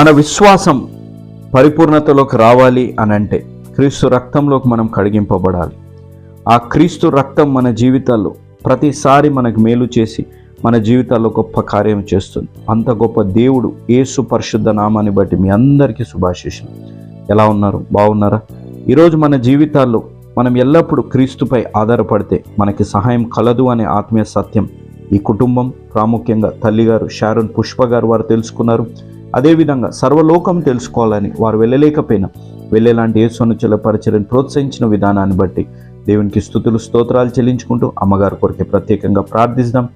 మన విశ్వాసం పరిపూర్ణతలోకి రావాలి అని అంటే క్రీస్తు రక్తంలోకి మనం కడిగింపబడాలి. ఆ క్రీస్తు రక్తం మన జీవితాల్లో ప్రతిసారి మనకు మేలు చేసి మన జీవితాల్లో గొప్ప కార్యం చేస్తుంది. అంత గొప్ప దేవుడు ఏసు పరిశుద్ధ నామాన్ని బట్టి మీ అందరికీ శుభాశిషం ఎలా ఉన్నారు? బాగున్నారా? ఈరోజు మన జీవితాల్లో మనం ఎల్లప్పుడూ క్రీస్తుపై ఆధారపడితే మనకి సహాయం కలదు అనే ఆత్మీయ సత్యం ఈ కుటుంబం ప్రాముఖ్యంగా తల్లిగారు షారోన్ పుష్ప గారు వారు తెలుసుకున్నారు. అదేవిధంగా సర్వలోకం తెలుసుకోవాలని వారు వెళ్ళలేకపోయినా వెళ్ళేలాంటి యేసును చలపరచరని ప్రోత్సహించిన విధానాన్ని బట్టి దేవునికి స్థుతులు స్తోత్రాలు చెల్లించుకుంటూ అమ్మగారి కొరకే ప్రత్యేకంగా ప్రార్థిస్తాం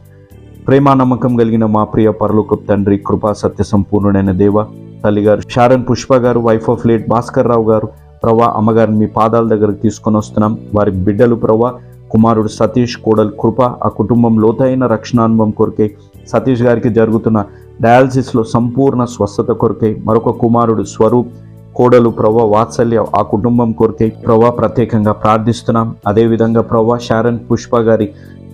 ప్రేమ నమ్మకం కలిగిన మా ప్రియ పరలోక తండ్రి కృపా సత్య సంపూర్ణుడైన దేవ తల్లిగారు షారన్ పుష్ప గారు wife of late Bhaskar Rao గారు ప్రవా అమ్మగారిని మీ పాదాల దగ్గరకు తీసుకొని వస్తున్నాం. వారి బిడ్డలు ప్రవా కుమారుడు సతీష్ కోడలు కృప ఆ కుటుంబం లోతైన రక్షణానుభవం కొరకే సతీష్ గారికి జరుగుతున్న డయాలసిస్లో సంపూర్ణ స్వస్థత కొరకై మరొక కుమారుడు స్వరూప్ కోడలు ప్రవ్వ వాత్సల్య ఆ కుటుంబం కొరకై ప్రవ్వ ప్రత్యేకంగా ప్రార్థిస్తున్నాం. అదేవిధంగా ప్రవ్వ శారణ్ పుష్ప గారి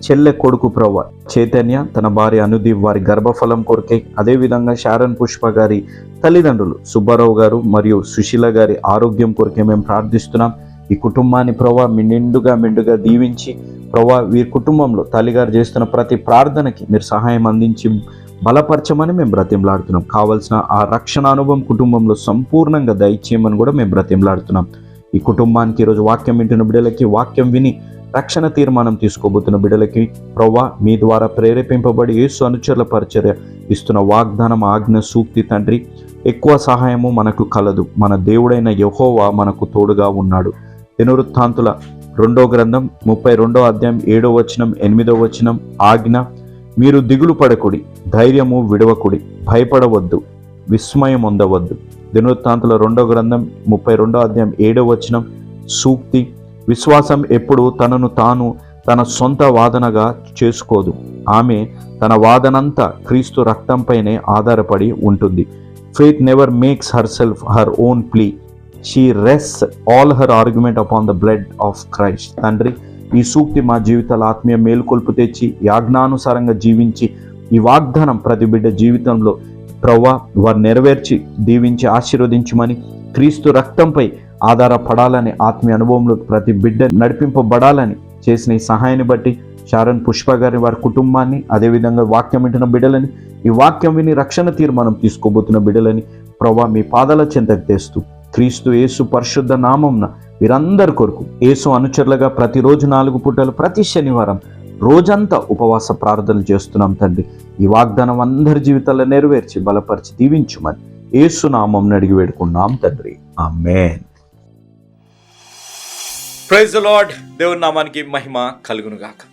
చెల్లె కొడుకు ప్రవ్వ చైతన్య తన భార్య అనుదీప్ వారి గర్భఫలం కొరకై. అదేవిధంగా శారణ్ పుష్ప గారి తల్లిదండ్రులు సుబ్బారావు గారు మరియు సుశీల గారి ఆరోగ్యం కొరకే మేము ప్రార్థిస్తున్నాం. ఈ కుటుంబాన్ని ప్రభా మీ నిండుగా మెండుగా దీవించి ప్రభా వీరి కుటుంబంలో తల్లిగారు చేస్తున్న ప్రతి ప్రార్థనకి మీరు సహాయం అందించి బలపరచమని మేము బ్రతిమలాడుతున్నాం. కావలసిన ఆ రక్షణ అనుభవం కుటుంబంలో సంపూర్ణంగా దయచేయమని కూడా మేము బ్రతిమలాడుతున్నాం. ఈ కుటుంబానికి ఈరోజు వాక్యం వింటున్న బిడ్డలకి వాక్యం విని రక్షణ తీర్మానం తీసుకోబోతున్న బిడ్డలకి ప్రవ్వా మీ ద్వారా ప్రేరేపింపబడి యేసు అనుచరుల పరిచర్య ఇస్తున్న వాగ్దానం ఆజ్ఞ సూక్తి తండ్రి ఎక్కువ సహాయము మనకు కలదు. మన దేవుడైన యహోవా మనకు తోడుగా ఉన్నాడు. దినవృత్తాంతుల రెండో గ్రంథం ముప్పై రెండో అధ్యాయం ఏడో వచనం ఎనిమిదో వచనం ఆజ్ఞ మీరు దిగులు పడకుడి ధైర్యము విడవకుడి భయపడవద్దు విస్మయం ఉండవద్దు దినవృత్తాంతుల రెండో గ్రంథం ముప్పై రెండో అధ్యాయం ఏడో వచనం సూక్తి విశ్వాసం ఎప్పుడు తనను తాను తన సొంత వాదనగా చేసుకోదు. ఆమె తన వాదనంతా క్రీస్తు రక్తంపైనే ఆధారపడి ఉంటుంది. Faith never makes herself her own plea she rests all her argument upon the blood of Christ తండ్రి ఈ సూక్తి మా జీవితాల ఆత్మీయ మేలుకొల్పు తెచ్చి యాజ్ఞానుసారంగా జీవించి ఈ వాగ్దానం ప్రతి బిడ్డ జీవితంలో ప్రవ్వా వారు నెరవేర్చి దీవించి ఆశీర్వదించమని క్రీస్తు రక్తంపై ఆధారపడాలని ఆత్మీయ అనుభవంలో ప్రతి బిడ్డ నడిపింపబడాలని చేసిన ఈ సహాయాన్ని బట్టి శారన్ పుష్ప గారి వారి కుటుంబాన్ని అదేవిధంగా వాక్యం వింటున్న బిడ్డలని ఈ వాక్యం విని రక్షణ తీర్మానం తీసుకోబోతున్న బిడ్డలని ప్రభా మీ పాదాల చెంతకు తెస్తూ క్రీస్తు యేసు పరిశుద్ధ నామంన వీరందరి కొరకు యేసు అనుచరులుగా ప్రతిరోజు నాలుగు పూటలు ప్రతి శనివారం రోజంతా ఉపవాస ప్రార్థనలు చేస్తున్నాం తండ్రి. ఈ వాగ్దానం అందరి జీవితాల్లో నెరవేర్చి బలపరిచి దీవించుమని యేసు నామం అడిగి వేడుకున్నాం తండ్రి. ఆమెన్. Praise Lord. దేవుని నామానికి మహిమ కలుగునుగాక.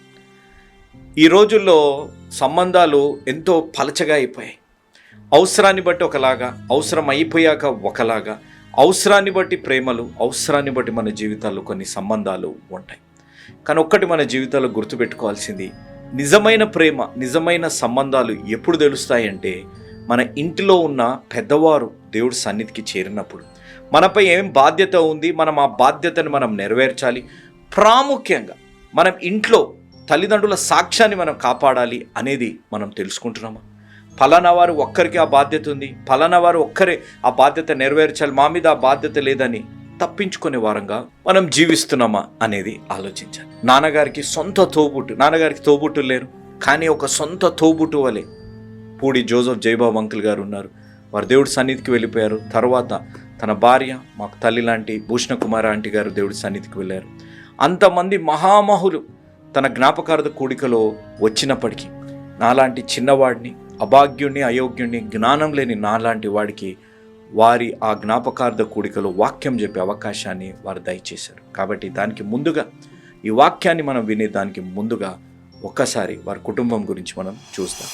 ఈ రోజుల్లో సంబంధాలు ఎంతో పలచగా అయిపోయాయి. అవసరాన్ని బట్టి ఒకలాగా అవసరం అయిపోయాక ఒకలాగా అవసరాన్ని బట్టి ప్రేమలు అవసరాన్ని బట్టి మన జీవితాల్లో కొన్ని సంబంధాలు ఉంటాయి. కానీ ఒక్కటి మన జీవితాల్లో గుర్తుపెట్టుకోవాల్సింది నిజమైన ప్రేమ నిజమైన సంబంధాలు ఎప్పుడు తెలుస్తాయంటే మన ఇంటిలో ఉన్న పెద్దవారు దేవుడి సన్నిధికి చేరినప్పుడు. మనపై ఏం బాధ్యత ఉంది మనం ఆ బాధ్యతను మనం నెరవేర్చాలి. ప్రాముఖ్యంగా మనం ఇంట్లో తల్లిదండ్రుల సాక్ష్యాన్ని మనం కాపాడాలి అనేది మనం తెలుసుకుంటున్నామా? ఫలానా వారు ఒక్కరికి ఆ బాధ్యత ఉంది. ఫలానా వారు ఒక్కరే ఆ బాధ్యత నెరవేర్చాలి. మా మీద ఆ బాధ్యత లేదని తప్పించుకునే వారంగా మనం జీవిస్తున్నామా అనేది ఆలోచించాలి. నాన్నగారికి సొంత తోబుట్టు నాన్నగారికి తోబుట్టు లేరు. కానీ ఒక సొంత తోబుట్టు వలె పూడి జోసఫ్ జయబాబు అంకుల్ గారు ఉన్నారు. వారు దేవుడి సన్నిధికి వెళ్ళిపోయారు. తర్వాత తన భార్య మాకు తల్లి లాంటి భూషణ కుమార్ ఆంటీ గారు దేవుడి సన్నిధికి వెళ్ళారు. అంతమంది మహామహులు తన జ్ఞాపకార్థ కూడికలో వచ్చినప్పటికీ నాలాంటి చిన్నవాడిని అభాగ్యుణ్ణి అయోగ్యుణ్ణి జ్ఞానం లేని నాలాంటి వాడికి వారి ఆ జ్ఞాపకార్థ కూడికలో వాక్యం చెప్పే అవకాశాన్ని వారు దయచేశారు. కాబట్టి దానికి ముందుగా ఈ వాక్యాన్ని మనం వినే దానికి ముందుగా ఒక్కసారి వారి కుటుంబం గురించి మనం చూస్తాం.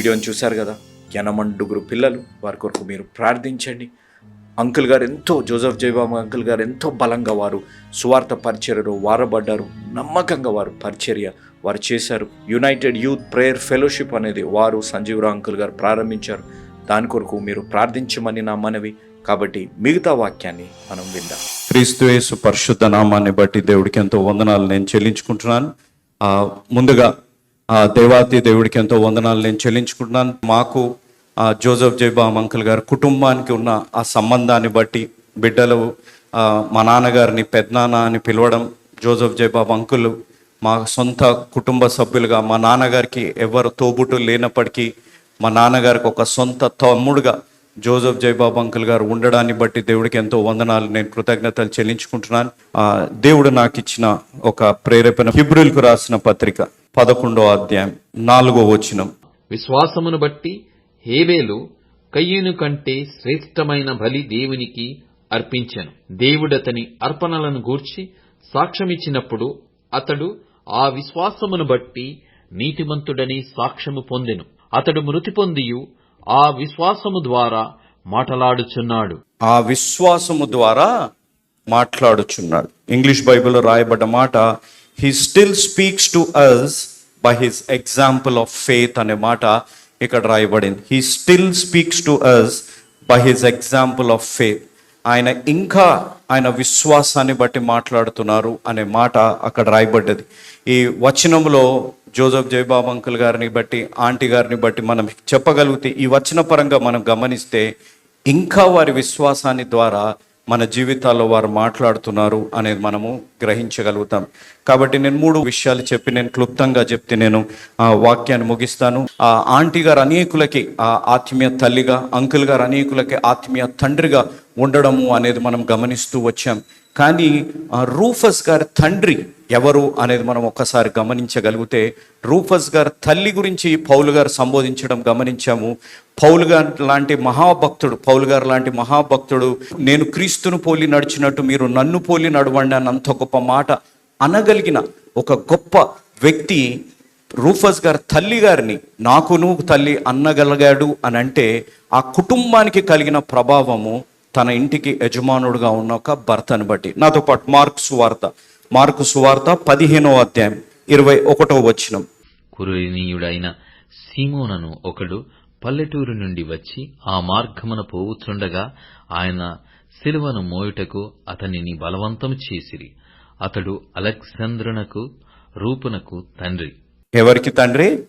వీడియోని చూశారు కదా? యనమండుగురు పిల్లలు వారి కొరకు మీరు ప్రార్థించండి. అంకుల్ గారు ఎంతో జోసఫ్ జయబాబు అంకుల్ గారు ఎంతో బలంగా వారు సువార్త పరిచర్యలో వారబడ్డారు. నమ్మకంగా వారు పరిచర్య వారు చేశారు. యునైటెడ్ యూత్ ప్రేయర్ ఫెలోషిప్ అనేది వారు సంజీవరావు అంకుల్ గారు ప్రారంభించారు. దాని కొరకు మీరు ప్రార్థించమని నా మనవి. కాబట్టి మిగతా వాక్యాన్ని మనం విందాం. క్రీస్తుయేసు పరిశుద్ధ నామాన్ని బట్టి దేవుడికి ఎంతో వందనాలు నేను చెల్లించుకుంటున్నాను. ముందుగా ఆ, దేవాతి దేవుడికి ఎంతో వందనాలు నేను చెల్లించుకుంటున్నాను. మాకు ఆ, జోసెఫ్ జైబామ్ అంకుల్ గారు కుటుంబానికి ఉన్న ఆ సంబంధాన్ని బట్టి బిడ్డలు మా నాన్నగారిని పెద్దనాన్న అని పిలవడం జోసఫ్ జైబాబు అంకుల్ మా సొంత కుటుంబ సభ్యులుగా మా నాన్నగారికి ఎవరు తోబుటు లేనప్పటికీ మా నాన్నగారికి ఒక సొంత తమ్ముడుగా జోసఫ్ జయబాబు అంకుల్ గారు ఉండడాన్ని బట్టి దేవుడికి ఎంతో వందనాలు. నేను కృతజ్ఞతలు చెల్లించుకుంటున్నాను. ఆ, దేవుడు నాకు ఇచ్చిన ఒక ప్రేరేపణ ఫిబ్రిల్కు రాసిన పత్రిక పదకొండో అధ్యాయం నాలుగో వచనం. విశ్వాసమును బట్టి హేబేలు కయ్యను కంటే శ్రేష్టమైన బలి దేవునికి అర్పించెను. దేవుడతని అర్పణలను గూర్చి సాక్ష్యమిచ్చినప్పుడు అతడు ఆ విశ్వాసమును బట్టి నీతిమంతుడని సాక్ష్యము పొందెను. అతడు మృతి పొందియు ఆ విశ్వాసము ద్వారా మాట్లాడుచున్నాడు. ఆ విశ్వాసము ద్వారా మాట్లాడుచున్నాడు. ఇంగ్లీష్ బైబిల్లో రాయబడ్డ మాట he still speaks to us by his example of faith అనే మాట ఇక్కడ రాయబడింది. He still speaks to us by his example of faith ఆయన ఇంకా ఆయన విశ్వాసాన్ని బట్టి మాట్లాడుతున్నారు అనే మాట అక్కడ రాయబడ్డది. ఈ వచనంలో జోసఫ్ జయబాబు అంకుల్ గారిని బట్టి ఆంటీ గారిని బట్టి మనం చెప్పగలిగితే ఈ వచన పరంగా మనం గమనిస్తే ఇంకా వారి విశ్వాసాన్ని ద్వారా మన జీవితాల్లో వారు మాట్లాడుతున్నారు అనేది మనము గ్రహించగలుగుతాం. కాబట్టి నేను మూడు విషయాలు చెప్పి నేను క్లుప్తంగా చెప్తే నేను ఆ వాక్యాన్ని ముగిస్తాను. ఆ ఆంటీ గారు అనేకులకి ఆ ఆత్మీయ తల్లిగా అంకుల్ గారు అనేకులకి ఆత్మీయ తండ్రిగా ఉండడము అనేది మనం గమనిస్తూ వచ్చాం. కానీ ఆ రూఫస్ గారి తండ్రి ఎవరు అనేది మనం ఒక్కసారి గమనించగలిగితే రూఫస్ గారు తల్లి గురించి పౌలు గారు సంబోధించడం గమనించాము. పౌలు గారు లాంటి మహాభక్తుడు పౌలు గారు లాంటి మహాభక్తుడు నేను క్రీస్తును పోలి నడిచినట్టు మీరు నన్ను పోలి నడవండి అని అంత గొప్ప మాట అనగలిగిన ఒక గొప్ప వ్యక్తి రూఫస్ గారు తల్లి గారిని నాకును తల్లి అన్నగలిగాడు అని అంటే ఆ కుటుంబానికి కలిగిన ప్రభావము తన ఇంటికి యజమానుడుగా ఉన్న ఒక భర్తను బట్టి. నాతో పాటు మార్క్ వార్త. మార్కు సువార్త పదిహేనో అధ్యాయం ఇరవై ఒకటో వచనం. కురునీయుడైన సీమోనను ఒకడు పల్లెటూరు నుండి వచ్చి ఆ మార్గమున పోవుచుండగా ఆయన సిలువను మోయుటకు అతనిని బలవంతం చేసిరి. అతడు అలెగ్జంద్రునకు రూపునకు తండ్రి. ఎవరికి తండ్రి?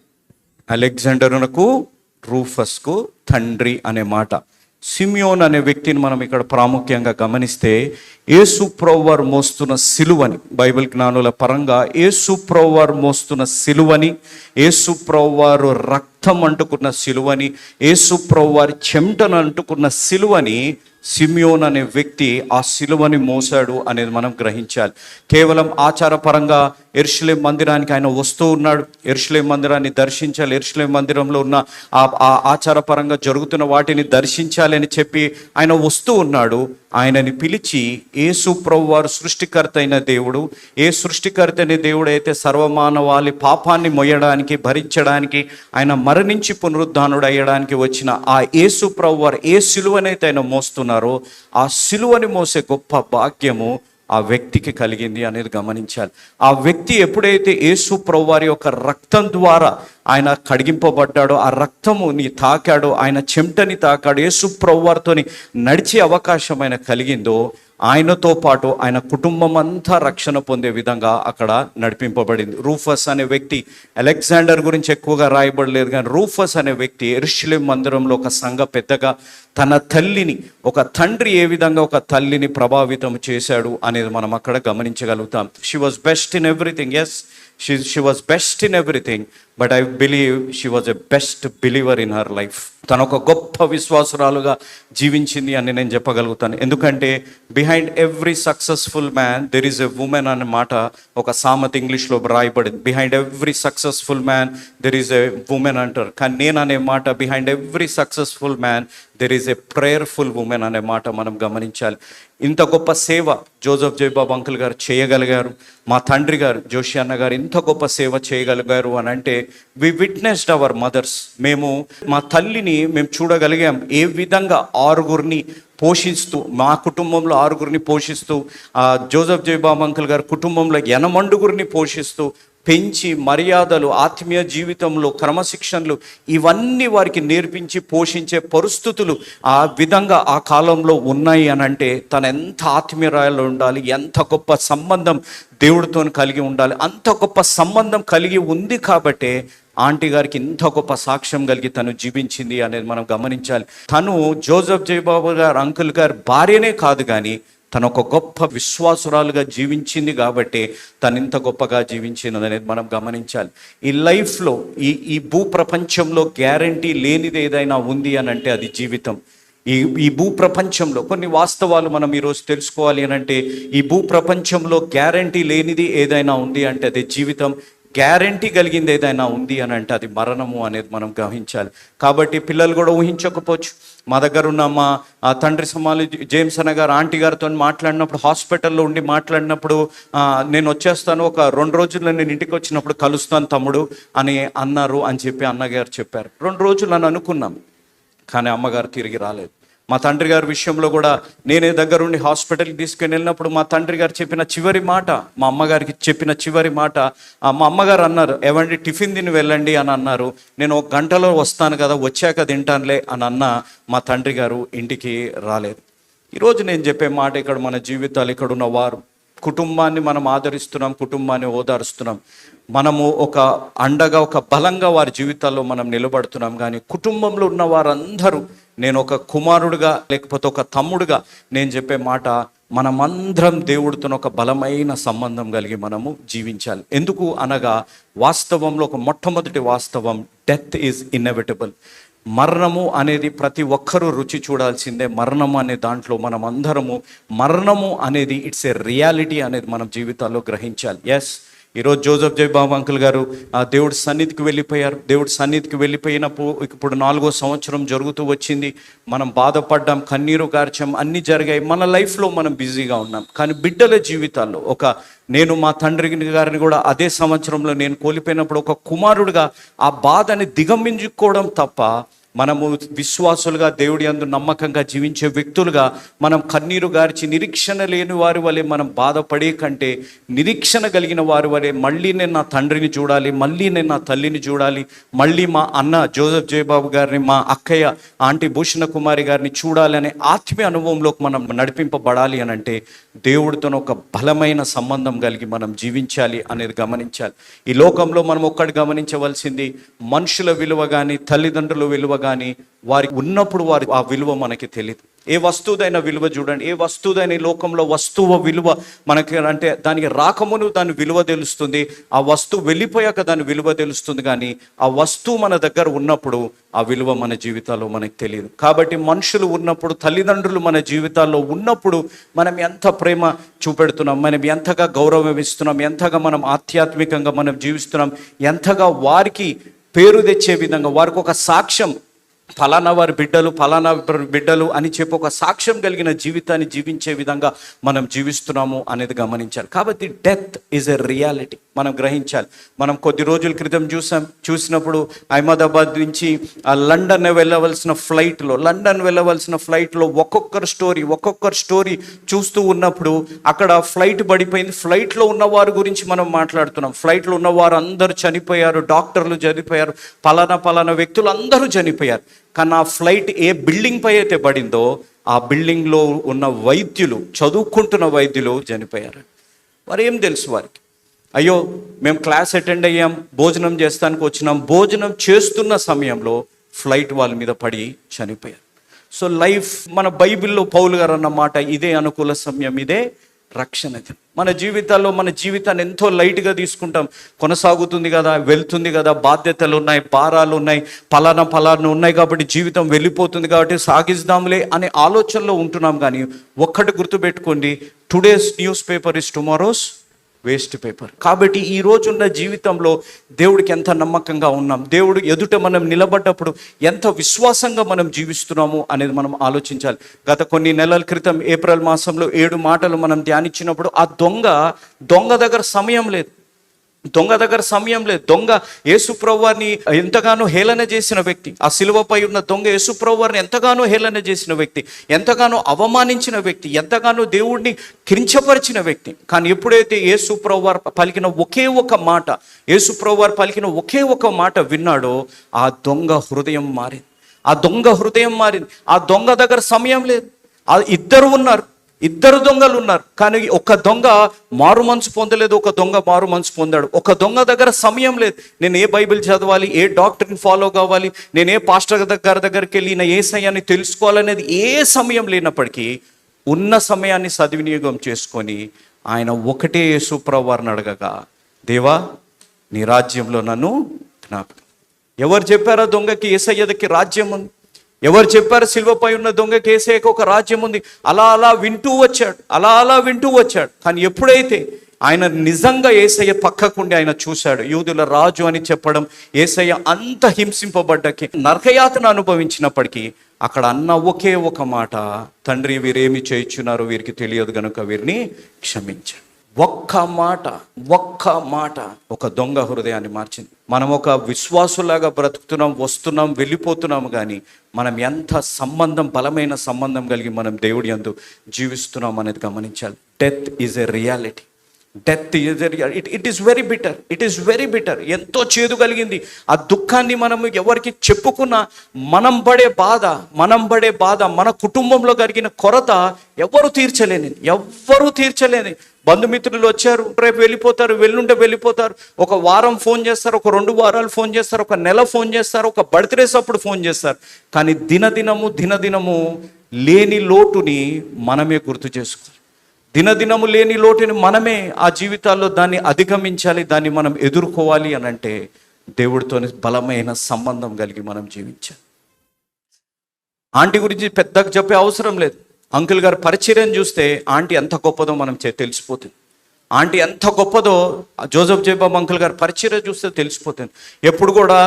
అలెగ్జాండరునకు రూఫస్కు తండ్రి అనే మాట. సిమియోన్ అనే వ్యక్తిని మనం ఇక్కడ ప్రాముఖ్యంగా గమనిస్తే యేసు ప్రోవర్ మోస్తున్న సిలువని బైబిల్ జ్ఞానుల పరంగా యేసు ప్రోవర్ మోస్తున్న సిలువని యేసు రక్ రక్తం అంటుకున్న సిలువని యేసు వారి చెమటను అంటుకున్న సిలువని సిమియోన్ అనే వ్యక్తి ఆ సిలువని మోసాడు అనేది మనం గ్రహించాలి. కేవలం ఆచారపరంగా ఎరుషులే మందిరానికి ఆయన వస్తూ ఉన్నాడు. ఎరుషులేం మందిరాన్ని దర్శించాలి. ఎరుషులే మందిరంలో ఉన్న ఆ ఆ ఆచారపరంగా జరుగుతున్న వాటిని దర్శించాలి అని చెప్పి ఆయన వస్తూ ఉన్నాడు. ఆయనని పిలిచి యేసు ప్రభు వారు సృష్టికర్త అయిన దేవుడు ఏ సృష్టికర్త అయిన దేవుడు అయితే సర్వమానవాళి పాపాన్ని మొయ్యడానికి భరించడానికి ఆయన మరణించి పునరుద్ధానుడు అయ్యడానికి వచ్చిన ఆ యేసు ప్రభు వారు ఏ సిలువనైతే ఆయన మోస్తున్నారో ఆ సిలువని మోసే గొప్ప భాగ్యము ఆ వ్యక్తికి కలిగింది అనేది గమనించాలి. ఆ వ్యక్తి ఎప్పుడైతే యేసు ప్రభు వారి యొక్క రక్తం ద్వారా ఆయన కడిగింపబడ్డాడో ఆ రక్తము నీ తాకాడో ఆయన చెమటని తాకాడు యేసు వారితోని నడిచే అవకాశం ఆయన కలిగిందో ఆయనతో పాటు ఆయన కుటుంబం అంతా రక్షణ పొందే విధంగా అక్కడ నడిపింపబడింది. రూఫస్ అనే వ్యక్తి అలెగ్జాండర్ గురించి ఎక్కువగా రాయబడలేదు కానీ రూఫస్ అనే వ్యక్తి ఎరుషులేం మందిరంలో ఒక సంఘ పెద్దగా తన తల్లిని ఒక తండ్రి ఏ విధంగా ఒక తల్లిని ప్రభావితం చేశాడు అనేది మనం అక్కడ గమనించగలుగుతాం. She was best in everything yes she she was best in everything but I believe she was a best believer in her life తను ఒక గొప్ప విశ్వాసురాలుగా జీవించింది అని నేను చెప్పగలుగుతాను. ఎందుకంటే behind every successful man there is a woman అనే మాట ఒక సామెత ఇంగ్లీష్లో రాయబడింది. Behind every successful man there is a woman అంటారు. కానీ నేను అనే మాట behind every successful man there is a prayerful woman అనే మాట మనం గమనించాలి. ఇంత గొప్ప సేవ జోసఫ్ జయబాబు అంకుల్ గారు చేయగలిగారు మా తండ్రి గారు జోషి అన్న గారు ఇంత గొప్ప సేవ చేయగలిగారు అని అంటే వి విట్నెస్డ్ అవర్ మదర్స్ మేము మా తల్లిని మేము చూడగలిగాం. ఏ విధంగా ఆరుగురిని పోషిస్తూ మా కుటుంబంలో ఆరుగురిని పోషిస్తూ ఆ జోసఫ్ జయబాబు అంకుల్ గారు కుటుంబంలో ఎనమండుగురిని పోషిస్తూ పెంచి మర్యాదలు ఆత్మీయ జీవితంలో క్రమశిక్షణలు ఇవన్నీ వారికి నేర్పించి పోషించే పరిస్థితులు ఆ విధంగా ఆ కాలంలో ఉన్నాయి అని అంటే తను ఎంత ఆత్మీయరాయలు ఉండాలి ఎంత గొప్ప సంబంధం దేవుడితో కలిగి ఉండాలి అంత గొప్ప సంబంధం కలిగి ఉంది కాబట్టే ఆంటీ గారికి ఇంత గొప్ప సాక్ష్యం కలిగి తను జీవించింది అనేది మనం గమనించాలి. తను జోసఫ్ జయబాబు గారు అంకుల్ గారు భార్యనే కాదు కానీ తను ఒక గొప్ప విశ్వాసురాలుగా జీవించింది కాబట్టి తను ఇంత గొప్పగా జీవించింది అనేది మనం గమనించాలి. ఈ లైఫ్లో ఈ ఈ భూ ప్రపంచంలో గ్యారంటీ లేనిది ఏదైనా ఉంది అని అంటే అది జీవితం. ఈ ఈ భూ ప్రపంచంలో కొన్ని వాస్తవాలు మనం ఈరోజు తెలుసుకోవాలి అని అంటే ఈ భూ ప్రపంచంలో గ్యారంటీ లేనిది ఏదైనా ఉంది అంటే అది జీవితం. గ్యారంటీ కలిగింది ఏదైనా ఉంది అని అంటే అది మరణము అనేది మనం గ్రహించాలి. కాబట్టి పిల్లలు కూడా ఊహించకపోవచ్చు. మా దగ్గర ఉన్న మా ఆ తండ్రి సమాలు జేమ్స్ అన్న గారు ఆంటీ గారితో మాట్లాడినప్పుడు హాస్పిటల్లో ఉండి మాట్లాడినప్పుడు నేను వచ్చేస్తాను ఒక రెండు రోజుల్లో నేను ఇంటికి వచ్చినప్పుడు కలుస్తాను తమ్ముడు అని అన్నారు అని చెప్పి అన్నగారు చెప్పారు. రెండు రోజులు అని అనుకున్నాం కానీ అమ్మగారు తిరిగి రాలేదు. మా తండ్రి గారి విషయంలో కూడా నేనే దగ్గరుండి హాస్పిటల్కి తీసుకుని వెళ్ళినప్పుడు మా తండ్రి గారు చెప్పిన చివరి మాట మా అమ్మగారికి చెప్పిన చివరి మాట మా అమ్మగారు అన్నారు ఏమండి టిఫిన్ తిని వెళ్ళండి అని అన్నారు. నేను ఒక గంటలో వస్తాను కదా వచ్చాక తింటానులే అని అన్న మా తండ్రి గారు ఇంటికి రాలేదు. ఈరోజు నేను చెప్పే మాట ఇక్కడ మన జీవితాలు ఇక్కడ ఉన్న వారు కుటుంబాన్ని మనం ఆదరిస్తున్నాం కుటుంబాన్ని ఓదారుస్తున్నాం. మనము ఒక అండగా ఒక బలంగా వారి జీవితాల్లో మనం నిలబడుతున్నాం. కానీ కుటుంబంలో ఉన్న వారందరూ నేను ఒక కుమారుడుగా లేకపోతే ఒక తమ్ముడుగా నేను చెప్పే మాట మనమందరం దేవుడితో ఒక బలమైన సంబంధం కలిగి మనము జీవించాలి. ఎందుకు అనగా వాస్తవంలో ఒక మొట్టమొదటి వాస్తవం డెత్ ఈజ్ ఇన్నెవిటబుల్ మరణము అనేది ప్రతి ఒక్కరూ రుచి చూడాల్సిందే. మరణము అనే దాంట్లో మనం అందరము మరణము అనేది ఇట్స్ ఏ రియాలిటీ అనేది మనం జీవితాల్లో గ్రహించాలి. ఎస్ ఈరోజు జోసఫ్ జయబాబు అంకుల్ గారు ఆ దేవుడి సన్నిధికి వెళ్ళిపోయారు. దేవుడి సన్నిధికి వెళ్ళిపోయినప్పుడు ఇప్పుడు నాలుగో సంవత్సరం జరుగుతూ వచ్చింది. మనం బాధపడ్డాం కన్నీరు కార్చాం అన్నీ జరిగాయి. మన లైఫ్లో మనం బిజీగా ఉన్నాం. కానీ బిడ్డల జీవితాల్లో ఒక నేను మా తండ్రి గారిని కూడా అదే సంవత్సరంలో నేను కోల్పోయినప్పుడు ఒక కుమారుడిగా ఆ బాధని దిగమించుకోవడం తప్ప మనము విశ్వాసులుగా దేవుడి అందు నమ్మకంగా జీవించే వ్యక్తులుగా మనం కన్నీరు గార్చి నిరీక్షణ లేని వారి వలె మనం బాధపడే కంటే నిరీక్షణ కలిగిన వారి వలె మళ్ళీ నేను నా తండ్రిని చూడాలి మళ్ళీ నేను నా తల్లిని చూడాలి మళ్ళీ మా అన్న జోసఫ్ జయబాబు గారిని మా అక్కయ్య ఆంటీ భూషణ కుమారి గారిని చూడాలి అనే ఆత్మీయ అనుభవంలోకి మనం నడిపింపబడాలి అని అంటే దేవుడితో ఒక బలమైన సంబంధం కలిగి మనం జీవించాలి అనేది గమనించాలి. ఈ లోకంలో మనం ఒక్కటి గమనించవలసింది మనుషుల విలువ కానీ తల్లిదండ్రుల విలువ కానీ వారికి ఉన్నప్పుడు వారి ఆ విలువ మనకి తెలియదు ఏ వస్తువుదైన విలువ చూడండి. ఏ వస్తువుదైన ఈ లోకంలో వస్తువు విలువ మనకి అంటే దానికి రాకమును దాని విలువ తెలుస్తుంది. ఆ వస్తువు వెళ్ళిపోయాక దాని విలువ తెలుస్తుంది కానీ ఆ వస్తువు మన దగ్గర ఉన్నప్పుడు ఆ విలువ మన జీవితాల్లో మనకి తెలియదు కాబట్టి మనుషులు ఉన్నప్పుడు తల్లిదండ్రులు మన జీవితాల్లో ఉన్నప్పుడు మనం ఎంత ప్రేమ చూపెడుతున్నాం మనం ఎంతగా గౌరవం ఇస్తున్నాం ఎంతగా మనం ఆధ్యాత్మికంగా మనం జీవిస్తున్నాం ఎంతగా వారికి పేరు తెచ్చే విధంగా వారికి ఒక సాక్ష్యం ఫలానా వారి బిడ్డలు ఫలానా బిడ్డలు అని చెప్పి ఒక సాక్ష్యం కలిగిన జీవితాన్ని జీవించే విధంగా మనం జీవిస్తున్నాము అనేది గమనించాలి. కాబట్టి డెత్ ఈజ్ ఎ రియాలిటీ మనం గ్రహించాలి. మనం కొద్ది రోజుల క్రితం చూసాం చూసినప్పుడు అహ్మదాబాద్ నుంచి లండన్ వెళ్ళవలసిన ఫ్లైట్లో లండన్ వెళ్ళవలసిన ఫ్లైట్లో ఒక్కొక్కరు స్టోరీ ఒక్కొక్కరు స్టోరీ చూస్తూ ఉన్నప్పుడు అక్కడ ఫ్లైట్ పడిపోయింది. ఫ్లైట్లో ఉన్న వారి గురించి మనం మాట్లాడుతున్నాం. ఫ్లైట్లో ఉన్న వారు అందరూ చనిపోయారు డాక్టర్లు చనిపోయారు పలానా పలానా వ్యక్తులు అందరూ చనిపోయారు. కానీ ఆ ఫ్లైట్ ఏ బిల్డింగ్ పై అయితే పడిందో ఆ బిల్డింగ్లో ఉన్న వైద్యులు చదువుకుంటున్న వైద్యులు చనిపోయారు. వారు ఏం తెలుసు వారికి? అయ్యో మేము క్లాస్ అటెండ్ అయ్యాం భోజనం చేస్తానికి వచ్చినాం. భోజనం చేస్తున్న సమయంలో ఫ్లైట్ వాళ్ళ మీద పడి చనిపోయారు. సో లైఫ్ మన బైబిల్లో పౌలు గారు అన్న మాట ఇదే అనుకూల సమయం ఇదే రక్షణ దినం. మన జీవితాల్లో మన జీవితాన్ని ఎంతో లైట్గా తీసుకుంటాం. కొనసాగుతుంది కదా వెళ్తుంది కదా బాధ్యతలు ఉన్నాయి భారాలు ఉన్నాయి పలానా పలానా ఉన్నాయి కాబట్టి జీవితం వెళ్ళిపోతుంది కాబట్టి సాగిద్దాంలే అనే ఆలోచనలో ఉంటున్నాం కానీ ఒక్కటి గుర్తుపెట్టుకోండి. Today's newspaper is tomorrow's waste paper. కాబట్టి ఈ రోజున్న జీవితంలో దేవుడికి ఎంత నమ్మకంగా ఉన్నాం దేవుడు ఎదుట మనం నిలబడ్డప్పుడు ఎంత విశ్వాసంగా మనం జీవిస్తున్నాము అనేది మనం ఆలోచించాలి. గత కొన్ని నెలల క్రితం ఏప్రిల్ మాసంలో ఏడు మాటలు మనం ధ్యానించినప్పుడు ఆ దొంగ దొంగ దగ్గర సమయం లేదు. దొంగ దగ్గర సమయం లేదు. దొంగ యేసుప్రవ్వారిని ఎంతగానో హేళన చేసిన వ్యక్తి ఆ శిలువపై ఉన్న దొంగ యేసుప్రవ్వారిని ఎంతగానో హేళన చేసిన వ్యక్తి ఎంతగానో అవమానించిన వ్యక్తి ఎంతగానో దేవుడిని కించపరిచిన వ్యక్తి. కానీ ఎప్పుడైతే యేసుప్రవ్వారు పలికిన ఒకే ఒక మాట యేసుప్రవ్వారు పలికిన ఒకే ఒక మాట విన్నాడో ఆ దొంగ హృదయం మారింది. ఆ దొంగ హృదయం మారింది. ఆ దొంగ దగ్గర సమయం లేదు. ఆ ఇద్దరు ఉన్నారు. ఇద్దరు దొంగలు ఉన్నారు. కానీ ఒక దొంగ మారు మనసు పొందలేదు ఒక దొంగ మారు మనసు పొందాడు. ఒక దొంగ దగ్గర సమయం లేదు. నేను ఏ బైబిల్ చదవాలి ఏ డాక్టర్ని ఫాలో కావాలి నేను ఏ పాస్టర్ దగ్గర దగ్గరికి వెళ్ళి నా ఏ సయాన్ని తెలుసుకోవాలనేది ఏ సమయం లేనప్పటికీ ఉన్న సమయాన్ని సద్వినియోగం చేసుకొని ఆయన ఒకటే యేసుప్రవారిని అడగగా దేవా నీ రాజ్యంలో నన్ను జ్ఞాపకం. ఎవరు చెప్పారా దొంగకి ఏసయ్యదకి రాజ్యం ఉంది. ఎవరు చెప్పారు శిల్వపై ఉన్న దొంగ కేసేకి ఒక రాజ్యం ఉంది? అలా అలా వింటూ వచ్చాడు. అలా అలా వింటూ వచ్చాడు. కానీ ఎప్పుడైతే ఆయన నిజంగా ఏసయ్య పక్కకుండి ఆయన చూశాడు యూదుల రాజు అని చెప్పడం ఏసయ్య అంత హింసింపబడ్డకి నరకయాతను అనుభవించినప్పటికీ అక్కడ అన్న ఒకే ఒక మాట తండ్రి వీరేమి చేయించున్నారో వీరికి తెలియదు గనుక వీరిని క్షమించాడు. ఒక్క మాట ఒక్క మాట ఒక దొంగ హృదయాన్ని మార్చింది. మనం ఒక విశ్వాసులాగా బ్రతుకుతున్నాం వస్తున్నాం వెళ్ళిపోతున్నాం కానీ మనం ఎంత సంబంధం బలమైన సంబంధం కలిగి మనం దేవుడి అందు జీవిస్తున్నాం అనేది గమనించాలి. Death is a reality death it it is very bitter it is very bitter ఎంతో చేదు కలిగింది. ఆ దుఃఖాన్ని మనము ఎవరికి చెప్పుకున్నా మనం పడే బాధ మనం పడే బాధ మన కుటుంబంలో కలిగిన కొరత ఎవరు తీర్చలేని ఎవ్వరూ తీర్చలేని. బంధుమిత్రులు వచ్చారు రేపు వెళ్ళిపోతారు వెళ్ళుంటే వెళ్ళిపోతారు. ఒక వారం ఫోన్ చేస్తారు ఒక రెండు వారాలు ఫోన్ చేస్తారు ఒక నెల ఫోన్ చేస్తారు ఒక బర్త్డేస్ అప్పుడు ఫోన్ చేస్తారు. కానీ దినదినము దినదినము లేని లోటుని మనమే గుర్తు చేసుకోవాలి. దినదినము లేని లోటుని మనమే ఆ జీవితాల్లో దాన్ని అధిగమించాలి దాన్ని మనం ఎదుర్కోవాలి అని అంటే దేవుడితో బలమైన సంబంధం కలిగి మనం జీవించాలి. ఆంటీ గురించి పెద్దగా చెప్పే అవసరం లేదు. అంకుల్ గారు పరిచర్యం చూస్తే ఆంటీ ఎంత గొప్పదో మనం చే- తెలిసిపోతుంది. ఆంటీ ఎంత గొప్పదో. జోసఫ్ జయబాబు అంకుల్ గారు పరిచయం చూస్తే తెలిసిపోతుంది. ఎప్పుడు కూడా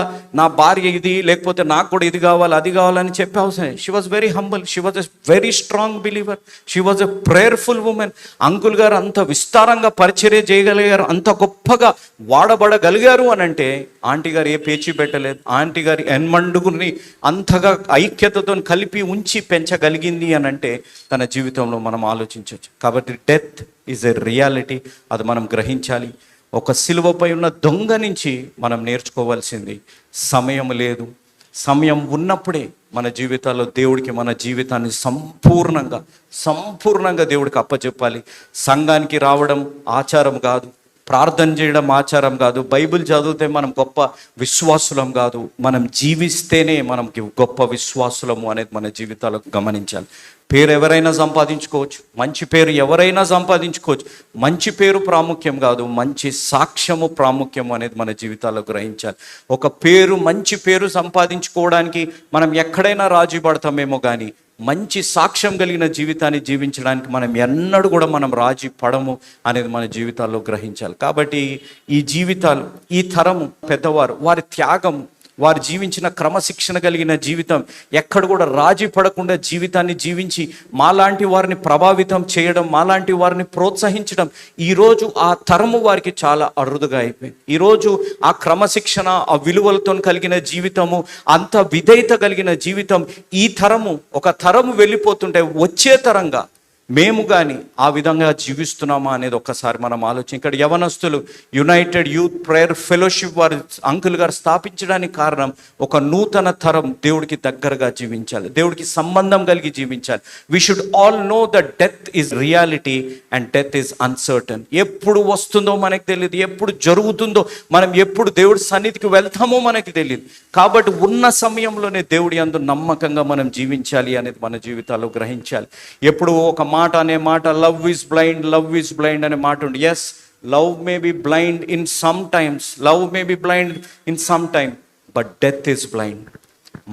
నా భార్య ఇది లేకపోతే నాకు కూడా ఇది కావాలి అది కావాలని చెప్పే అవసరం she was very humble she was a very strong believer she was a prayerful woman uncle గారు అంత విస్తారంగా పరిచర్య చేయగలిగారు అంత గొప్పగా వాడబడగలిగారు అని అంటే ఆంటీ గారు ఏ పేచీ పెట్టలేదు. ఆంటీ గారి ఎన్మండుగుని అంతగా ఐక్యతతో కలిపి ఉంచి పెంచగలిగింది అని అంటే తన జీవితంలో మనం ఆలోచించవచ్చు. కాబట్టి డెత్ ఈజ్ ఎ రియాలిటీ అది మనం గ్రహించాలి. ఒక సిలువపై ఉన్న దొంగ నుంచి మనం నేర్చుకోవాల్సింది సమయం లేదు. సమయం ఉన్నప్పుడే మన జీవితాల్లో దేవుడికి మన జీవితాన్ని సంపూర్ణంగా సంపూర్ణంగా దేవుడికి అప్పచెప్పాలి. సంఘానికి రావడం ఆచారం కాదు. ప్రార్థన చేయడం ఆచారం కాదు. బైబిల్ చదివితే మనం గొప్ప విశ్వాసులం కాదు. మనం జీవిస్తేనే మనకి గొప్ప విశ్వాసులము అనేది మన జీవితాల్లో గమనించాలి. పేరు ఎవరైనా సంపాదించుకోవచ్చు. మంచి పేరు ఎవరైనా సంపాదించుకోవచ్చు. మంచి పేరు ప్రాముఖ్యం కాదు. మంచి సాక్ష్యము ప్రాముఖ్యం అనేది మన జీవితాల్లో గ్రహించాలి. ఒక పేరు మంచి పేరు సంపాదించుకోవడానికి మనం ఎక్కడైనా రాజీ పడతామేమో కానీ మంచి సాక్ష్యం కలిగిన జీవితాన్ని జీవించడానికి మనం ఎన్నడూ కూడా మనం రాజీ పడము అనేది మన జీవితాల్లో గ్రహించాలి. కాబట్టి ఈ జీవితాలు ఈ తరము పెద్దవారు వారి త్యాగం వారు జీవించిన క్రమశిక్షణ కలిగిన జీవితం ఎక్కడ కూడా రాజీ పడకుండా జీవితాన్ని జీవించి మాలాంటి వారిని ప్రభావితం చేయడం మాలాంటి వారిని ప్రోత్సహించడం ఈరోజు ఆ తరము వారికి చాలా అరుదుగా అయిపోయింది. ఈరోజు ఆ క్రమశిక్షణ ఆ విలువలతో కలిగిన జీవితము అంత విధేయత కలిగిన జీవితం ఈ తరము ఒక తరము వెళ్ళిపోతుంటే వచ్చే తరంగా మేము కానీ ఆ విధంగా జీవిస్తున్నామా అనేది ఒక్కసారి మనం ఆలోచన ఇక్కడ యవనస్తులు యునైటెడ్ యూత్ ప్రేయర్ ఫెలోషిప్ వారి అంకుల్ గారు స్థాపించడానికి కారణం ఒక నూతన తరం దేవుడికి దగ్గరగా జీవించాలి. దేవుడికి సంబంధం కలిగి జీవించాలి. We should all know the death is reality and death is uncertain ఎప్పుడు వస్తుందో మనకు తెలియదు ఎప్పుడు జరుగుతుందో మనం ఎప్పుడు దేవుడి సన్నిధికి వెళ్తామో మనకి తెలియదు కాబట్టి ఉన్న సమయంలోనే దేవుడి అందు నమ్మకంగా మనం జీవించాలి అనేది మన జీవితాల్లో గ్రహించాలి. ఎప్పుడు ఒక మాట అనే మాట love is blind love is blind అనే మాట ఉంది yes love may be blind in some times love may be blind in some time but death is blind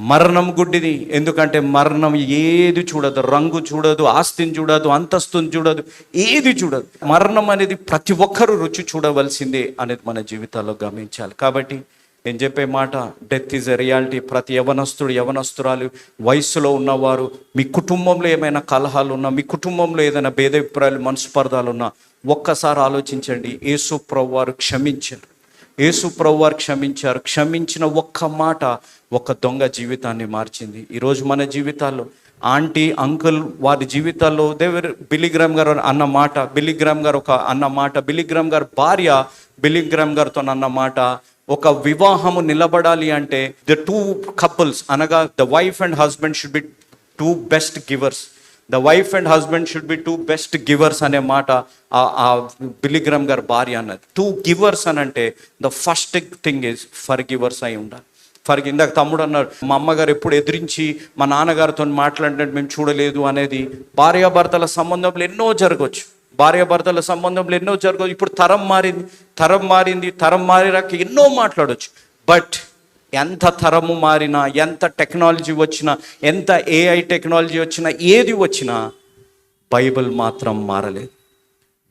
మరణం గుడ్డిది. ఎందుకంటే మరణం ఏది చూడదు. రంగు చూడదు ఆస్తిని చూడదు అంతస్తుని చూడదు ఏది చూడదు. మరణం అనేది ప్రతి ఒక్కరూ రుచి చూడవలసిందే అనేది మన జీవితాల్లో గమనించాలి. కాబట్టి నేను చెప్పే మాట డెత్ ఈజ్ ఎ రియాలిటీ ప్రతి యవనస్తుడు యవనస్తురాలు వయసులో ఉన్నవారు మీ కుటుంబంలో ఏమైనా కలహాలు ఉన్నా మీ కుటుంబంలో ఏదైనా భేదాభిప్రాయాలు మనస్పర్ధాలు ఉన్నా ఒక్కసారి ఆలోచించండి. యేసు ప్రభు వారు క్షమించారు. యేసు ప్రభు వారు క్షమించారు. క్షమించిన ఒక్క మాట ఒక దొంగ జీవితాన్ని మార్చింది. ఈరోజు మన జీవితాల్లో ఆంటీ అంకుల్ వారి జీవితాల్లో దేవర్ బిలిగ్రామ్ గారు అన్న మాట బిలిగ్రామ్ గారు ఒక అన్న మాట బిలిగ్రామ్ గారు భార్య బిలిగ్రామ్ గారితో అన్న మాట ఒక వివాహము నిలబడాలి అంటే ద టూ కపుల్స్ అనగా the wife and husband should be two best givers the wife and husband should be two best givers అనే మాట ఆ- బిలిగ్రామ్ గారి భార్య అన్నది. టూ గివర్స్ అని అంటే the first thing is forgivers అయి ఉండాలి. ఫర్ ఇందాక తమ్ముడు అన్నాడు మా అమ్మగారు ఎప్పుడు ఎదిరించి మా నాన్నగారితో మాట్లాడినట్టు మేము చూడలేదు అనేది భార్యాభర్తల సంబంధంలో ఎన్నో జరగవచ్చు. భార్యాభర్తల సంబంధంలో ఎన్నో జరగదు. ఇప్పుడు తరం మారింది. తరం మారింది. తరం మారిరాక ఎన్నో మాట్లాడవచ్చు బట్ ఎంత తరము మారినా ఎంత టెక్నాలజీ వచ్చినా ఎంత ఏఐ టెక్నాలజీ వచ్చినా ఏది వచ్చినా బైబిల్ మాత్రం మారలేదు.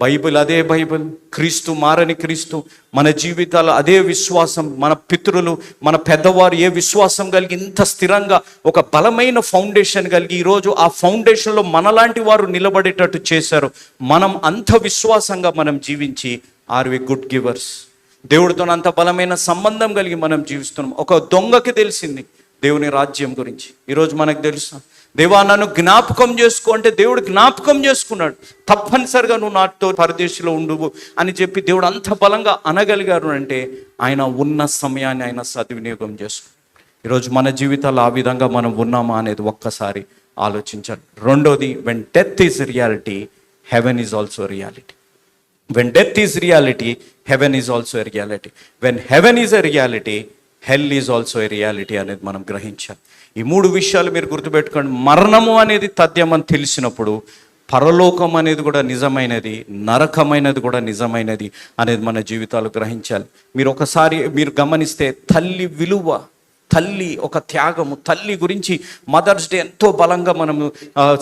బైబిల్ అదే బైబిల్. క్రీస్తు మారని క్రీస్తు. మన జీవితాలు అదే విశ్వాసం. మన పితరులు మన పెద్దవారు ఏ విశ్వాసం కలిగి ఇంత స్థిరంగా ఒక బలమైన ఫౌండేషన్ కలిగి ఈరోజు ఆ ఫౌండేషన్లో మనలాంటి వారు నిలబడేటట్టు చేశారు. మనం అంత విశ్వాసంగా మనం జీవించి ఆర్ వి గుడ్ గివర్స్. దేవుడితో అంత బలమైన సంబంధం కలిగి మనం జీవిస్తున్నాం. ఒక దొంగకి తెలిసింది దేవుని రాజ్యం గురించి. ఈరోజు మనకు తెలుసు. దేవా నన్ను జ్ఞాపకం చేసుకో అంటే దేవుడు జ్ఞాపకం చేసుకున్నాడు. తప్పనిసరిగా నువ్వు నాతో పరదేశిలో ఉండువు అని చెప్పి దేవుడు అంత బలంగా అనగలిగారు అంటే ఆయన ఉన్న సమయాన్ని ఆయన సద్వినియోగం చేసుకున్నాడు ఈరోజు మన జీవితాలు ఆ విధంగా మనం ఉన్నామా అనేది ఒక్కసారి ఆలోచించాలి రెండోది when death is reality heaven is also reality when death is reality heaven is also reality when heaven is a reality hell is also a reality అనేది మనం గ్రహించాలి ఈ మూడు విషయాలు మీరు గుర్తుపెట్టుకోండి. మరణము అనేది తథ్యమని తెలిసినప్పుడు పరలోకం అనేది కూడా నిజమైనది నరకమైనది కూడా నిజమైనది అనేది మన జీవితాలు గ్రహించాలి. మీరు ఒకసారి మీరు గమనిస్తే తల్లి విలువ తల్లి ఒక త్యాగము తల్లి గురించి మదర్స్ డే ఎంతో బలంగా మనము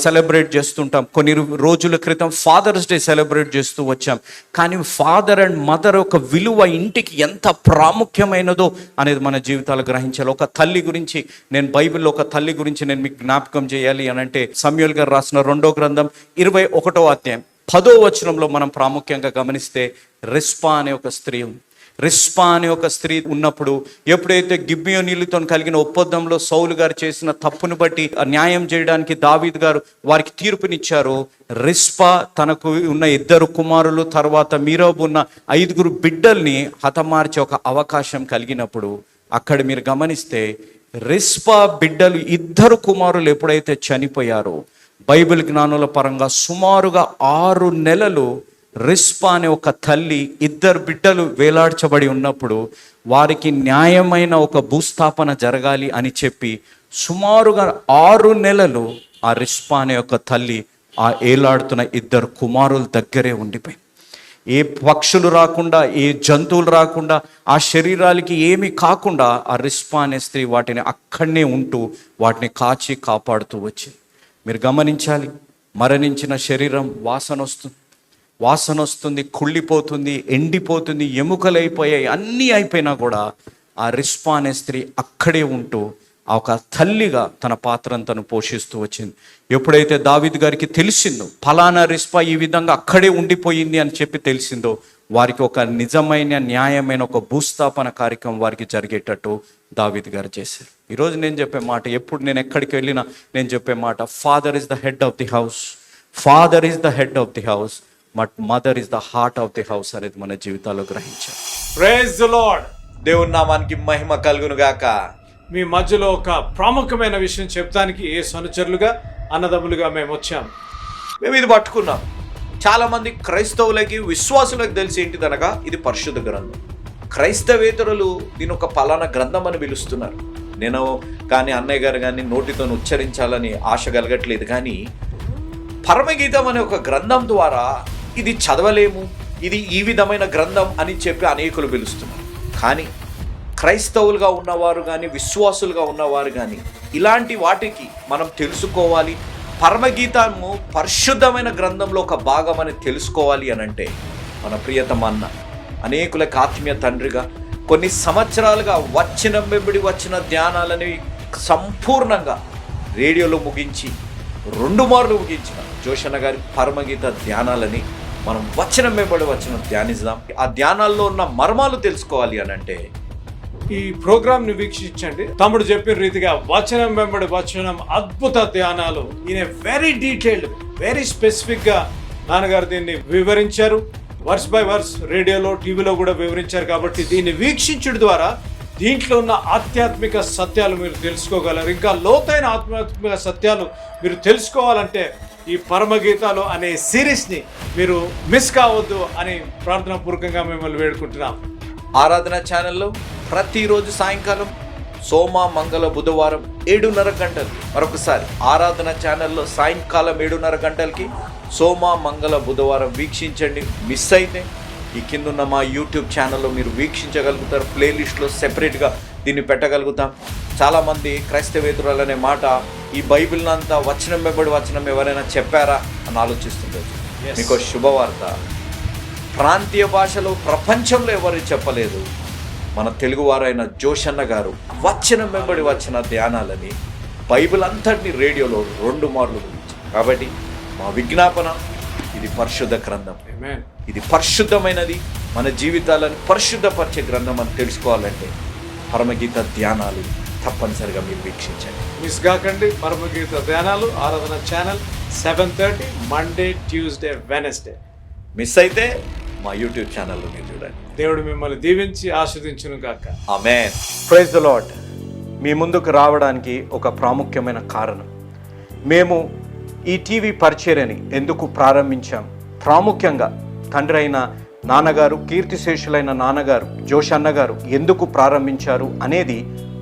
సెలబ్రేట్ చేస్తుంటాం. కొన్ని రోజుల క్రితం ఫాదర్స్ డే సెలబ్రేట్ చేస్తూ వచ్చాం. కానీ ఫాదర్ అండ్ మదర్ ఒక విలువ ఇంటికి ఎంత ప్రాముఖ్యమైనదో అనేది మన జీవితాలు గ్రహించాలి. ఒక తల్లి గురించి నేను బైబిల్లో ఒక తల్లి గురించి నేను మీకు జ్ఞాపకం చేయాలి అని అంటే సమయుల్ గారు రాసిన రెండో గ్రంథం ఇరవై ఒకటో అధ్యాయం. పదో వచనంలో మనం ప్రాముఖ్యంగా గమనిస్తే రిస్పా అనే ఒక స్త్రీ ఉంది. రిస్పా అనే ఒక స్త్రీ ఉన్నప్పుడు ఎప్పుడైతే గిబ్బియో నీళ్ళతో కలిగిన ఒప్పందంలో సౌలు గారు చేసిన తప్పును బట్టి న్యాయం చేయడానికి దావీద్ గారు వారికి తీర్పునిచ్చారు రిస్పా తనకు ఉన్న ఇద్దరు కుమారులు తర్వాత మీరోబు ఉన్న ఐదుగురు బిడ్డల్ని హతమార్చే ఒక అవకాశం కలిగినప్పుడు అక్కడ మీరు గమనిస్తే రిస్పా బిడ్డలు ఇద్దరు కుమారులు ఎప్పుడైతే చనిపోయారో బైబిల్ జ్ఞానుల పరంగా సుమారుగా ఆరు నెలలు రిస్పా అనే ఒక తల్లి ఇద్దరు బిడ్డలు వేలాడ్చబడి ఉన్నప్పుడు వారికి న్యాయమైన ఒక భూస్థాపన జరగాలి అని చెప్పి సుమారుగా ఆరు నెలలు ఆ రిస్పా అనే ఒక తల్లి ఆ ఏలాడుతున్న ఇద్దరు కుమారుల దగ్గరే ఉండిపోయింది. ఏ పక్షులు రాకుండా ఏ జంతువులు రాకుండా ఆ శరీరాలకి ఏమీ కాకుండా ఆ రిస్పా అనే స్త్రీ వాటిని అక్కడనే ఉంటూ వాటిని కాచి కాపాడుతూ వచ్చింది. మీరు గమనించాలి మరణించిన శరీరం వాసన వస్తుంది. వాసన వస్తుంది కుళ్ళిపోతుంది ఎండిపోతుంది ఎముకలైపోయాయి అన్నీ అయిపోయినా కూడా ఆ రిస్పా అనే స్త్రీ అక్కడే ఉంటూ ఆ ఒక తల్లిగా తన పాత్రను తను పోషిస్తూ వచ్చింది. ఎప్పుడైతే దావిద్ గారికి తెలిసిందో ఫలానా రిస్పా ఈ విధంగా అక్కడే ఉండిపోయింది అని చెప్పి తెలిసిందో వారికి ఒక నిజమైన న్యాయమైన ఒక భూస్థాపన కార్యక్రమం వారికి జరిగేటట్టు దావిద్ గారు చేశారు. ఈరోజు నేను చెప్పే మాట ఎప్పుడు నేను ఎక్కడికి వెళ్ళినా నేను చెప్పే మాట father is the head of the house father is the head of the house but mother is the heart of the house అనేది మన జీవితాల్లో గ్రహించాం ప్రేజ్ ద లార్డ్ దేవుని నామానికి మహిమ కలుగును గాక మీ మధ్యలో ఒక ప్రాముఖ్యమైన విషయం చెప్తానికి ఏ సనుచరులుగా అన్నదమ్ములుగా మేము వచ్చాం. మేము ఇది పట్టుకున్నాం. చాలా మంది క్రైస్తవులకి విశ్వాసులకు తెలిసి ఏంటిదనగా ఇది పరిశుద్ధ గ్రంథం. క్రైస్తవేతరులు దీని ఒక పలానా గ్రంథం అని పిలుస్తున్నారు. నేను కానీ అన్నయ్య గారు కానీ నోటితో ఉచ్చరించాలని ఆశ కలగట్లేదు కానీ పరమగీతం అనే ఒక గ్రంథం ద్వారా ఇది చదవలేము ఇది ఈ విధమైన గ్రంథం అని చెప్పి అనేకులు పిలుస్తున్నారు. కానీ క్రైస్తవులుగా ఉన్నవారు కానీ విశ్వాసులుగా ఉన్నవారు కానీ ఇలాంటి వాటికి మనం తెలుసుకోవాలి. పరమగీతము పరిశుద్ధమైన గ్రంథంలో ఒక భాగం అని తెలుసుకోవాలి అని అంటే మన ప్రియతమ అన్న అనేకులకు ఆత్మీయ తండ్రిగా కొన్ని సంవత్సరాలుగా వచ్చిన వెంబడి వచ్చిన ధ్యానాలని సంపూర్ణంగా రేడియోలో ముగించి రెండు మార్లు ముగించిన జోషన్న గారి పరమగీత ధ్యానాలని మనం వచనం వెంబడి వచ్చిన ధ్యానిద్దాం. ఆ ధ్యానాల్లో ఉన్న మర్మాలు తెలుసుకోవాలి అని అంటే ఈ ప్రోగ్రామ్ని వీక్షించండి. తమ్ముడు చెప్పిన రీతిగా వచనం వెంబడి వచనం అద్భుత ధ్యానాలు. ఈయన వెరీ డీటెయిల్డ్ వెరీ స్పెసిఫిక్గా నాన్నగారు దీన్ని వివరించారు. వర్స్ బై వర్స్ రేడియోలో టీవీలో కూడా వివరించారు కాబట్టి దీన్ని వీక్షించడం ద్వారా దీంట్లో ఉన్న ఆధ్యాత్మిక సత్యాలు మీరు తెలుసుకోగలరు. ఇంకా లోతైన ఆధ్యాత్మిక సత్యాలు మీరు తెలుసుకోవాలంటే ఈ పరమగీతాలు అనే సిరీస్ని మీరు మిస్ కావద్దు అని ప్రార్థన పూర్వకంగా మిమ్మల్ని వేడుకుంటున్నాం. ఆరాధన ఛానల్లో ప్రతిరోజు సాయంకాలం సోమ మంగళ బుధవారం ఏడున్నర గంటలు. మరొకసారి ఆరాధన ఛానల్లో సాయంకాలం ఏడున్నర గంటలకి సోమ మంగళ బుధవారం వీక్షించండి. మిస్ అయితే ఈ కిందున్న మా యూట్యూబ్ ఛానల్లో మీరు వీక్షించగలుగుతారు. ప్లేలిస్ట్లో సెపరేట్గా దీన్ని పెట్టగలుగుతాం. చాలామంది క్రైస్తవేతురాలనే మాట ఈ బైబిల్ని అంతా వచనం వెంబడి వచనం ఎవరైనా చెప్పారా అని ఆలోచిస్తుంటారు Yes. మీకు శుభవార్త. ప్రాంతీయ భాషలో ప్రపంచంలో ఎవరు చెప్పలేదు? మన తెలుగువారైన జోషన్న గారు వచ్చిన వెంబడి వచ్చిన ధ్యానాలని బైబిల్ అంతటిని రేడియోలో రెండు మార్లు కాబట్టి మా విజ్ఞాపన ఇది పరిశుద్ధ గ్రంథం. ఇది పరిశుద్ధమైనది. మన జీవితాలను పరిశుద్ధపరిచే గ్రంథం అని తెలుసుకోవాలంటే పరమగీత ధ్యానాలు తప్పనిసరిగా మీరు వీక్షించండి. మిస్ కాకండి పరమగీత ధ్యానాలు ఆరాధన channel seven thirty Monday Tuesday Wednesday miss అయితే మా యూట్యూబ్ ఛానల్లో మీరు చూడండి. దేవుడు మిమ్మల్ని దీవించి ఆస్వాదించును గాక. ఆమెన్ ప్రైజ్ ద లాడ్ మీ ముందుకు రావడానికి ఒక ప్రాముఖ్యమైన కారణం. మేము ఈ టీవీ పరిచర్యని ఎందుకు ప్రారంభించాం? ప్రాముఖ్యంగా తండ్రి అయిన నాన్నగారు కీర్తిశేషులైన నాన్నగారు జోషన్న గారు ఎందుకు ప్రారంభించారు అనేది